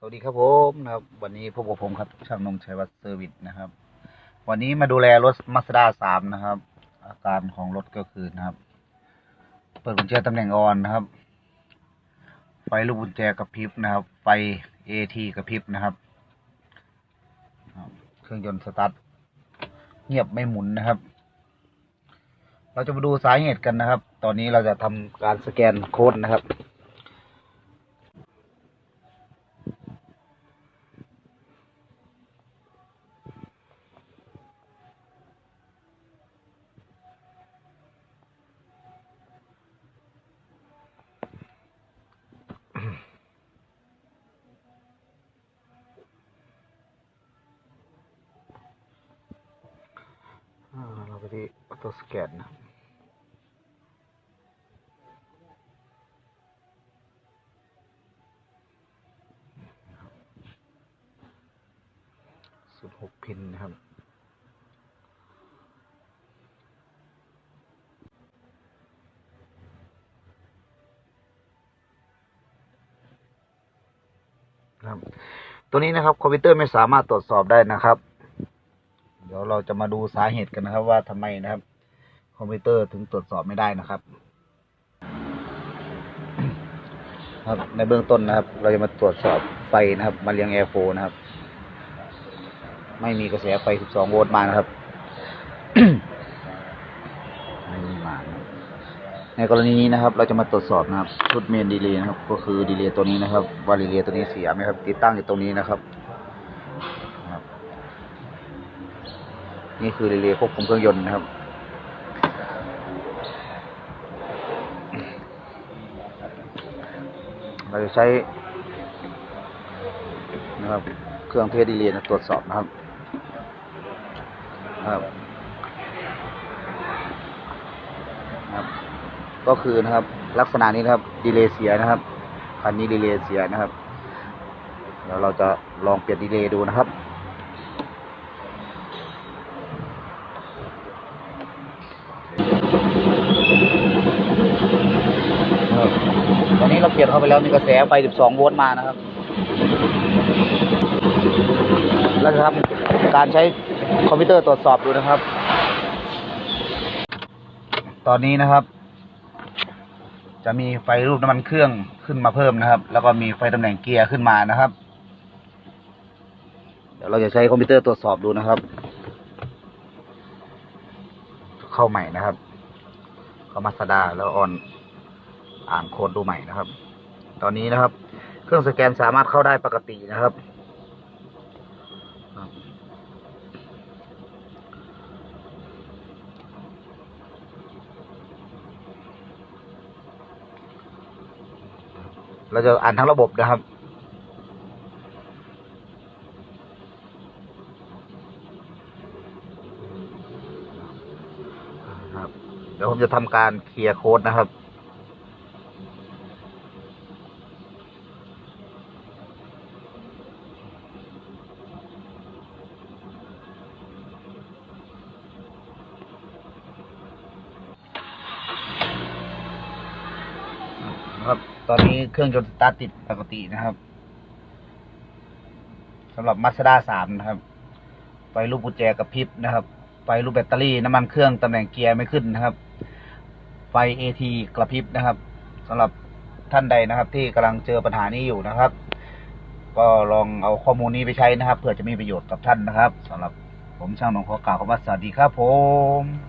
สวัสดีครับผมนะครับ วันนี้พบกับผมครับช่างนงชัยวัฒน์เซอร์วิสนะครับ วันนี้มาดูแลรถมาสด้าสามนะครับ อาการของรถก็คือนะครับ เปิดกุญแจตำแหน่งออนนะครับ ไฟลูกกุญแจกระพริบนะครับ ไฟเอทีกระพริบนะครับ เครื่องยนต์สตาร์ทเงียบไม่หมุนนะครับ เราจะมาดูสาเหตุกันนะครับ ตอนนี้เราจะทำการสแกนโค้ดนะครับ ที่ออโต้สแกนนะสุดหกพินนะครับครับตัวนี้นะครับคอมพิวเตอร์ไม่สามารถตรวจสอบได้นะครับ เดี๋ยวเราจะมาดูสาเหตุกันนะครับ ว่าทำไมนะครับ คอมพิวเตอร์ถึงตรวจสอบไม่ได้นะครับ ครับ ในเบื้องต้นนะครับ เราจะมาตรวจสอบไฟนะครับ มาเรียงแอร์โฟนะครับ ไม่มีกระแสไฟ 12 โวลต์มานะครับไม่มีมาในกรณีนี้นะครับ เราจะมาตรวจสอบนะครับชุดเมนดีเลย์นะครับ ก็คือดีเลย์ตัวนี้นะครับว่าดีเลย์ตัวนี้เสียไหมครับ ติดตั้งอยู่ตรงนี้นะครับ นี่คือรีเลย์ควบคุมเครื่องยนต์นะครับ เราจะใช้นะครับ เครื่องเทสดีเลย์นะตรวจสอบนะครับครับครับ ก็คือนะครับ ลักษณะนี้นะครับดีเลย์เสียนะครับคันนี้ดีเลย์เสียนะครับเดี๋ยวเราจะลองเปลี่ยนดีเลย์ดูนะครับ ครับตอนนี้เราเปลี่ยนเข้าไปแล้วมีกระแสไฟ 12 โวลต์มานะครับแล้วจะทำการใช้คอมพิวเตอร์ตรวจสอบดูนะครับ ตอนนี้นะครับ จะมีไฟรูปน้ำมันเครื่องขึ้นมาเพิ่มนะครับ แล้วก็มีไฟตำแหน่งเกียร์ขึ้นมานะครับ เดี๋ยวเราจะใช้คอมพิวเตอร์ตรวจสอบดูนะครับ เข้าใหม่นะครับ เข้ามาสดาแล้วออน อ่านโค้ดดูใหม่นะครับ ตอนนี้นะครับ เครื่องสแกนสามารถเข้าได้ปกตินะครับ เราจะอ่านทั้งระบบนะครับครับเดี๋ยวผมจะทำการเคลียร์โค้ดนะครับ ตอนนี้เครื่องยนต์สตาร์ทติดปกตินะครับสำหรับมาสด้าสามนะครับ ไฟรูปกุญแจกระพริบนะครับ ไฟรูปแบตเตอรี่น้ำมันเครื่องตำแหน่งเกียร์ไม่ขึ้นนะครับ ไฟเอทีกระพริบนะครับสำหรับท่านใดนะครับ ที่กำลังเจอปัญหานี้อยู่นะครับ ก็ลองเอาข้อมูลนี้ไปใช้นะครับเพื่อจะมีประโยชน์กับท่านนะครับสำหรับผมช่างหนงขอกล่าวคำว่าสวัสดีครับผม